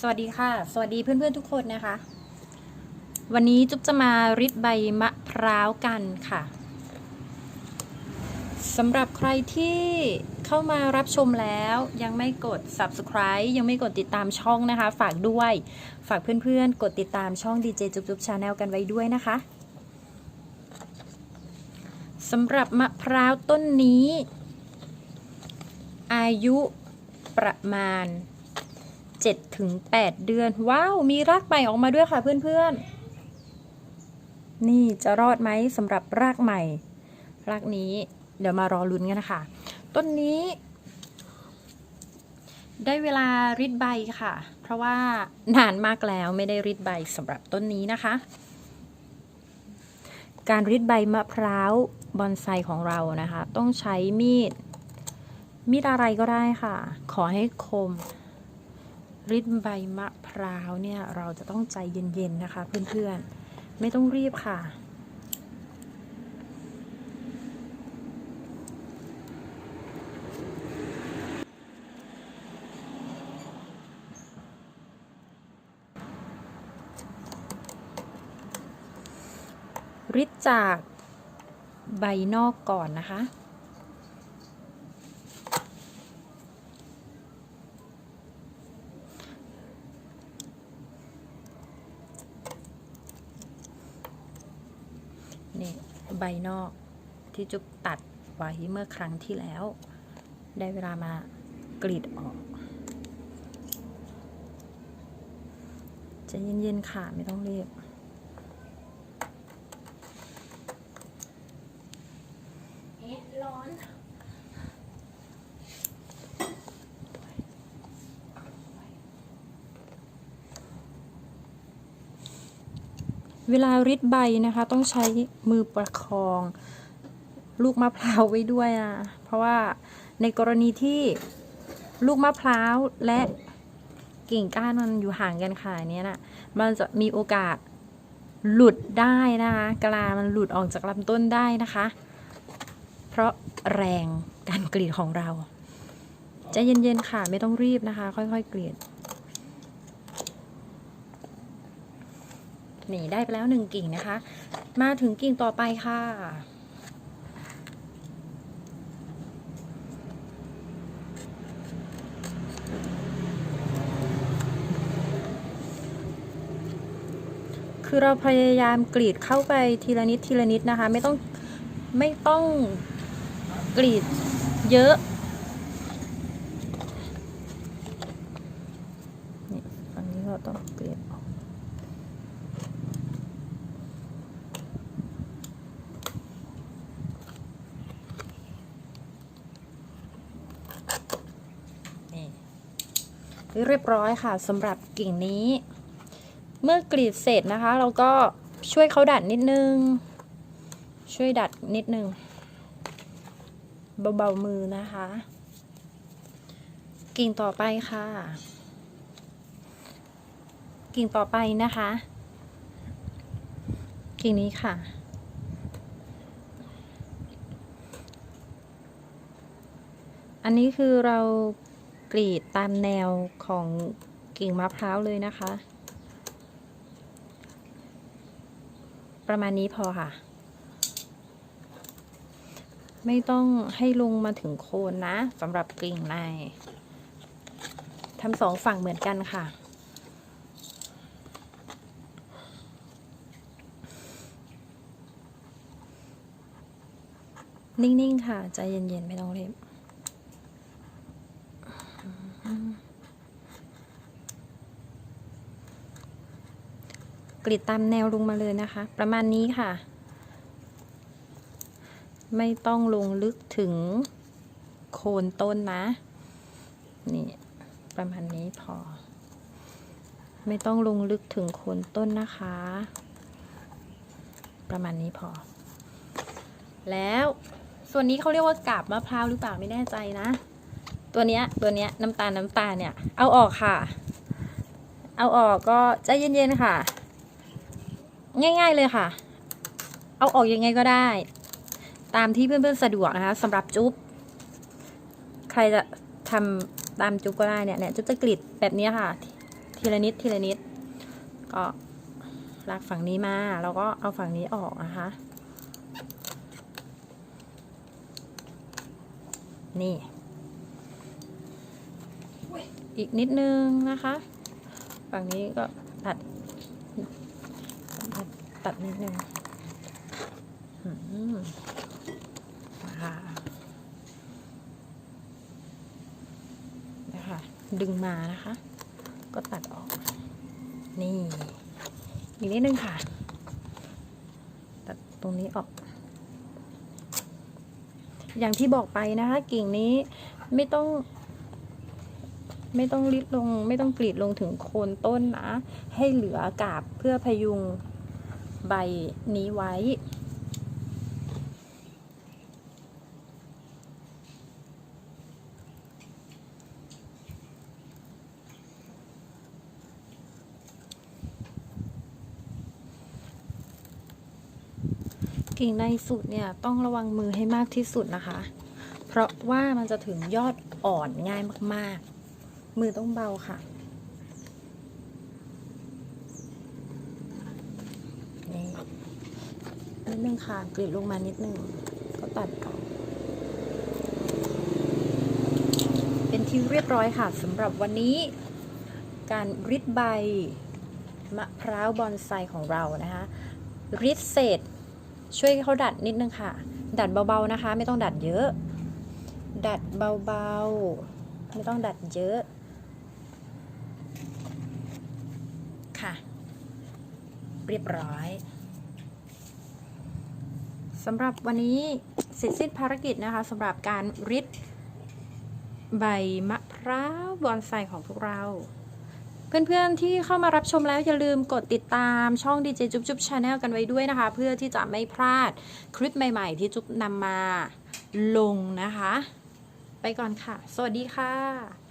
สวัสดีค่ะ สวัสดีเพื่อนๆทุกคนนะคะ วันนี้จุ๊บจะมาริดใบมะพร้าวกันค่ะสำหรับใครที่เข้ามารับชมแล้วยังไม่กด subscribe ยังไม่กดติดตามช่องนะคะ ฝากด้วยฝากเพื่อนๆ กดติดตามช่อง DJ จุ๊บจุ๊บชาแนลกันไว้ด้วยนะคะสำหรับมะพร้าวต้นนี้ อายุประมาณ 7ถึง8เดือน ว้าว มีรากใหม่ออกมาด้วยค่ะเพื่อนๆ นี่จะรอดไหมสำหรับรากใหม่ รากนี้เดี๋ยวมารอลุ้นกันนะคะ ต้นนี้ ได้เวลาริดใบค่ะ เพราะว่านานมากแล้วไม่ได้ริดใบสำหรับต้นนี้นะคะ การริดใบมะพร้าวบอนไซของเรานะคะ ต้องใช้มีด มีดอะไรก็ได้ค่ะ ขอให้คม ริดใบมะพร้าวเนี่ยเราจะต้องใจเย็นๆนะคะ เพื่อนๆ ไม่ต้องรีบค่ะ ริดจากใบนอกก่อนนะคะ นี่ใบนอกที่จุ๊บตัดไว้เมื่อครั้งที่แล้ว ได้เวลามากรีดออกจะเย็นๆค่ะไม่ต้องรีบ เอ๊ะ ร้อน เวลาริดใบนะคะ ต้องใช้มือประคอง ลูกมะพร้าวไว้ด้วยนะเพราะว่าในกรณีที่ลูกมะพร้าวและกิ่งก้านมันอยู่ห่างกันค่ะอันเนี้ยนะมันจะมีโอกาสหลุดได้นะคะกลามันหลุดออกจากลำต้นได้นะคะ เพราะแรงการกรีดของเรา จะเย็นๆค่ะ ไม่ต้องรีบนะคะ ค่อยๆ กรีด นี่ได้ไปแล้วหนึ่งกิ่งนะคะ มาถึงกิ่งต่อไปค่ะ คือเราพยายามกรีดเข้าไปทีละนิดทีละนิดนะคะ ไม่ต้องไม่ต้องกรีดเยอะนี่ฝั่งนี้เราต้องกรีดออ เรียบร้อยค่ะสำหรับกิ่งนี้ เมื่อกรีดเสร็จนะคะ เราก็ช่วยเขาดัดนิดนึง ช่วยดัดนิดนึง เบาๆมือนะคะ กิ่งต่อไปค่ะ กิ่งต่อไปนะคะ กิ่งนี้ค่ะอันนี้คือเรา กรีดตามแนวของกิ่งมะพร้าวเลยนะคะ ประมาณนี้พอค่ะ ไม่ต้องให้ลงมาถึงโคนนะสำหรับกิ่งในทำสองฝั่งเหมือนกันค่ะนิ่ง ๆ ค่ะ ใจเย็น ๆ ไม่ต้องรีบ กรีดตามแนวลงมาเลยนะคะ ประมาณนี้ค่ะ ไม่ต้องลงลึกถึงโคนต้นนะ นี่ ประมาณนี้พอ ไม่ต้องลงลึกถึงโคนต้นนะคะ ประมาณนี้พอ แล้วส่วนนี้เขาเรียกว่ากาบมะพร้าวหรือเปล่าไม่แน่ใจนะ ตัวเนี้ยตัวเนี้ยน้ำตาลน้ำตาลเนี่ย เอาออกค่ะ เอาออกก็ใจเย็นๆค่ะ ง่าย ๆเลยค่ะ เอาออกยังไงก็ได้ ตามที่เพื่อนๆสะดวกนะคะสำหรับจุ๊บใครจะทำตามจุ๊บก็ได้เนี่ยเนี่ยจุ๊บจะกรีดแบบนี้ค่ะ ทีละนิดทีละนิด ก็ลากฝั่งนี้มาแล้วก็เอาฝั่งนี้ออกนะคะ นี่ อีกนิดนึงนะคะ ฝั่งนี้ก็ตัด ตัดนิดนึงนะคะนะคะดึงมานะคะ ก็ตัดออก นี่ อีกนิดนึงค่ะ ตัดตรงนี้ออก อย่างที่บอกไปนะคะ กิ่งนี้ไม่ต้องไม่ต้องริดลง ไม่ต้องกรีดลงถึงโคนต้นนะ ให้เหลือกาบเพื่อพยุง ใบนี้ไว้ กิ่งในสุดเนี่ยต้องระวังมือให้มากที่สุดนะคะ เพราะว่ามันจะถึงยอดอ่อนง่ายมากๆ มือต้องเบาค่ะ นี่ นิดนึงค่ะกรีดลงมานิดนึง ก็ตัดออกเป็นที่เรียบร้อยค่ะสำหรับวันนี้ การริดใบมะพร้าวบอนไซของเรานะคะริดเสร็จช่วยเขาดัดนิดนึงค่ะ ดัดเบาๆนะคะ ไม่ต้องดัดเยอะ ดัดเบาๆ ไม่ต้องดัดเยอะค่ะ เรียบร้อย สำหรับวันนี้เสร็จสิ้นภารกิจนะคะสำหรับการริดใบมะพร้าวบอนไซของพวกเรา เพื่อนๆที่เข้ามารับชมแล้วอย่าลืมกดติดตามช่อง DJ จุ๊บจุ๊บชาแนลกันไว้ด้วยนะคะ เพื่อที่จะไม่พลาดคลิปใหม่ๆ ที่จุ๊บนำมาลงนะคะ ไปก่อนค่ะ สวัสดีค่ะ